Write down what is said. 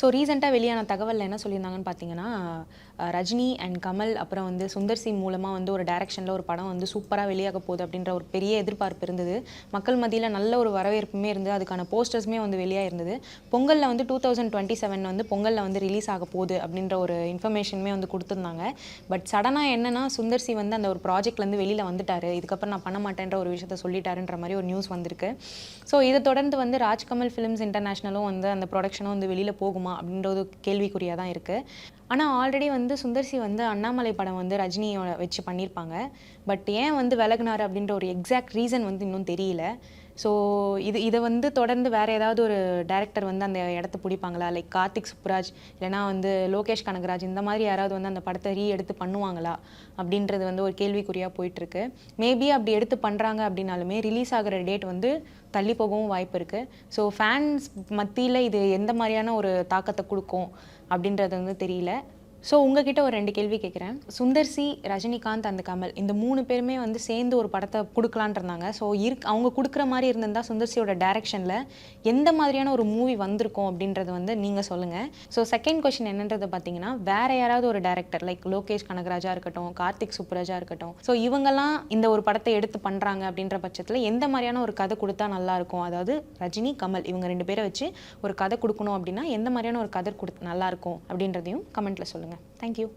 So ரீசெண்டாக வெளியான தகவலில் என்ன சொல்லியிருந்தாங்கன்னு பார்த்தீங்கன்னா ரஜினி அண்ட் கமல் அப்புறம் வந்து சுந்தர் சி மூலமாக வந்து ஒரு டைரக்ஷனில் ஒரு படம் வந்து சூப்பராக வெளியாக போகுது அப்படின்ற ஒரு பெரிய எதிர்பார்ப்பு இருந்தது. மக்கள் மத்தியில் நல்ல ஒரு வரவேற்புமே இருந்தது. அதுக்கான போஸ்டர்ஸுமே வந்து வெளியாக இருந்தது பொங்கலில் வந்து டூ தௌசண்ட் டுவெண்ட்டி செவன் வந்து பொங்கலில் வந்து ரிலீஸ் ஆக போகுது அப்படின்ற ஒரு இன்ஃபர்மேஷனுமே வந்து கொடுத்துருந்தாங்க. பட் சடனாக என்னென்னா சுந்தர் சி வந்து அந்த ஒரு ப்ராஜெக்ட்லேருந்து வெளியில் வந்துட்டார். இதுக்கப்புறம் நான் பண்ண மாட்டேன்ற ஒரு விஷயத்த சொல்லிட்டாருன்ற மாதிரி ஒரு நியூஸ் வந்திருக்கு. ஸோ இதை தொடர்ந்து வந்து ராஜ்கமல் ஃபிலிம்ஸ் இன்டர்நேஷ்னலும் வந்து அந்த ப்ரொடக்ஷனும் வந்து வெளியில் போகும் அப்படின்றது கேள்விக்குறியாக தான் இருக்குது ஆனால் ஆல்ரெடி வந்து சுந்தர்சி வந்து அண்ணாமலை படம் வந்து ரஜினியோட வச்சு பண்ணியிருப்பாங்க பட் ஏன் வந்து விலகுனாரு அப்படின்ற ஒரு எக்ஸாக்ட் ரீசன் வந்து இன்னும் தெரியல. ஸோ இது இதை வந்து தொடர்ந்து வேறு ஏதாவது ஒரு டேரக்டர் வந்து அந்த இடத்த பிடிப்பாங்களா? லைக் கார்த்திக் சுப்ராஜ் இல்லைனா வந்து லோகேஷ் கனகராஜ் இந்த மாதிரி யாராவது வந்து அந்த படத்தை ரீ எடுத்து பண்ணுவாங்களா? அப்படின்றது வந்து ஒரு கேள்விக்குறியாக போயிட்டுருக்கு. மேபி அப்படி எடுத்து பண்ணுறாங்க அப்படின்னாலுமே ரிலீஸ் ஆகிற டேட் வந்து தள்ளி போகவும் வாய்ப்பு இருக்குது ஸோ ஃபேன்ஸ் மத்தியில் இது எந்த மாதிரியான ஒரு தாக்கத்தை கொடுக்கும்? அப்படின்றது வந்து தெரியல. ஸோ உங்ககிட்ட ஒரு ரெண்டு கேள்வி கேட்குறேன் சுந்தர் சி ரஜினிகாந்த் அந்த கமல் இந்த மூணு பேருமே வந்து சேர்ந்து ஒரு படத்தை கொடுக்கலான் இருந்தாங்க. ஸோ இருக் அவங்க கொடுக்குற மாதிரி இருந்திருந்தா சுந்தர் சியோட டைரக்ஷனில் எந்த மாதிரியான ஒரு மூவி வந்திருக்கும் அப்படின்றது வந்து நீங்கள் சொல்லுங்கள் ஸோ செகண்ட் கொஷின் என்னன்றது பார்த்தீங்கன்னா வேற யாராவது ஒரு டேரக்டர் லைக் லோகேஷ் கனகராஜா இருக்கட்டும் கார்த்திக் சுப்ராஜா இருக்கட்டும். ஸோ இவங்கெல்லாம் இந்த ஒரு படத்தை எடுத்து பண்ணுறாங்க அப்படின்ற பட்சத்தில் எந்த மாதிரியான ஒரு கதை கொடுத்தா நல்லாயிருக்கும் அதாவது ரஜினி கமல் இவங்க ரெண்டு பேரை வச்சு ஒரு கதை கொடுக்கணும் அப்படின்னா எந்த மாதிரியான ஒரு கதை கொடுத்து நல்லாயிருக்கும் அப்படின்றதையும் கமெண்ட்டில் சொல்லுங்கள் Thank you.